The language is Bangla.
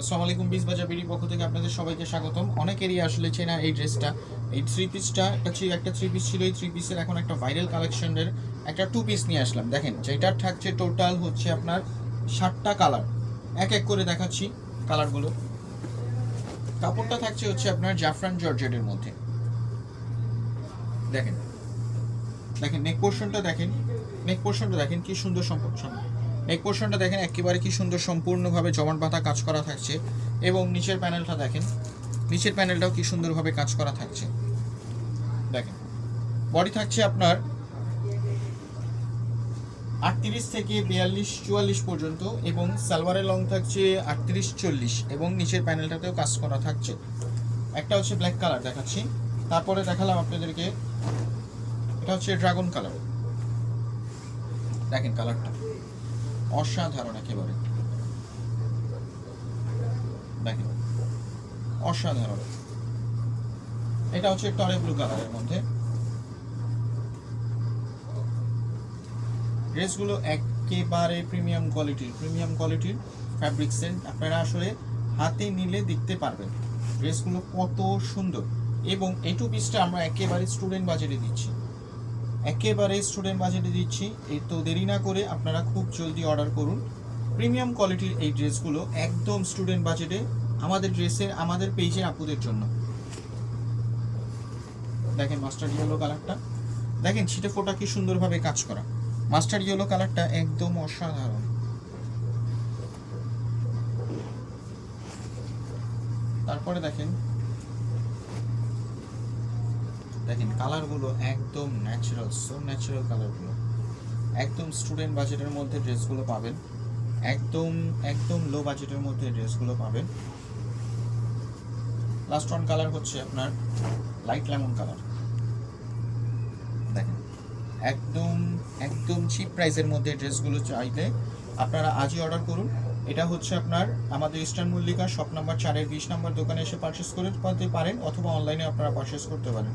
আসসালামু আলাইকুম বিস বাজার বিডি পক্ষ থেকে আপনাদের সবাইকে স্বাগতম। অনেকেরই আসলে চেনা এই ড্রেসটা, এই থ্রি পিসটা একটা একটা থ্রি পিস ছিল, এই থ্রি পিসের এখন একটা ভাইরাল কালেকশনের একটা টু পিস নিয়ে আসলাম। দেখেন, যেটার থাকছে টোটাল হচ্ছে আপনার ষাটটা কালার এক এক করে দেখাচ্ছি কালারগুলো কাপড়টা থাকছে হচ্ছে আপনার জাফরান জর্জেটের মধ্যে। দেখেন দেখেন নেক পোর্শনটা দেখেন নেক পোর্শনটা দেখেন, কি সুন্দর সম্পর্ক। নেক পোর্শনটা দেখেন, একেবারে কি সুন্দর সম্পূর্ণভাবে জমাট বাঁধা কাজ করা থাকছে এবং নিচের প্যানেলটা দেখেন, নিচের প্যানেলটাও কি সুন্দরভাবে কাজ করা থাকছে। দেখেন বডি থাকছে আপনার আটত্রিশ থেকে বিয়াল্লিশ, চুয়াল্লিশ পর্যন্ত এবং সালোয়ারের লং থাকছে আটত্রিশ, চল্লিশ এবং নিচের প্যানেলটাতেও কাজ করা থাকছে। একটা হচ্ছে ব্ল্যাক কালার দেখাচ্ছি, তারপরে দেখালাম আপনাদেরকে, এটা হচ্ছে ড্রাগন কালার দেখেন কালারটা অসাধারণ একেবারে। দেখেন, অসাধারণ। এটা হচ্ছে টরে ব্লু কালারের মধ্যে। ড্রেসগুলো একেবারে প্রিমিয়াম কোয়ালিটির প্রিমিয়াম কোয়ালিটির ফ্যাব্রিক সেন্ট আপনারা আসলে হাতে নিলে দেখতে পারবেন ড্রেসগুলো কত সুন্দর। এবং এই টু পিসটা আমরা একেবারে স্টুডেন্ট বাজেটে দিচ্ছি। একেবারে স্টুডেন্ট বাজেটে দিচ্ছি। এই তো দেরি না করে আপনারা খুব জলদি অর্ডার করুন। প্রিমিয়াম কোয়ালিটির এই ড্রেসগুলো একদম স্টুডেন্ট বাজেটে আমাদের ড্রেসের, আমাদের পেজের আপুদের জন্য। দেখেন মাস্টার ইয়েলো কালারটা দেখেন ছিটে ফোটা কি সুন্দরভাবে কাজ করা। মাস্টার ইয়েলো কালারটা একদম অসাধারণ। তারপরে দেখেন দেখেন কালারগুলো একদম ন্যাচারাল সো ন্যাচারাল কালারগুলো। একদম স্টুডেন্ট বাজেটের মধ্যে ড্রেসগুলো পাবেন। একদম একদম লো বাজেটের মধ্যে ড্রেসগুলো পাবেন। লাস্ট ওয়ান কালার হচ্ছে আপনার লাইট লেমন কালার দেখেন, একদম একদম চিপ প্রাইসের মধ্যে ড্রেসগুলো চাইলে আপনারা আজই অর্ডার করুন। এটা হচ্ছে আপনার আমাদের ইস্টার্ন মল্লিকা শপ নাম্বার চারের বিশ নাম্বার দোকানে এসে পারচেস করতে পারেন অথবা অনলাইনে আপনারা পারচেস করতে পারেন।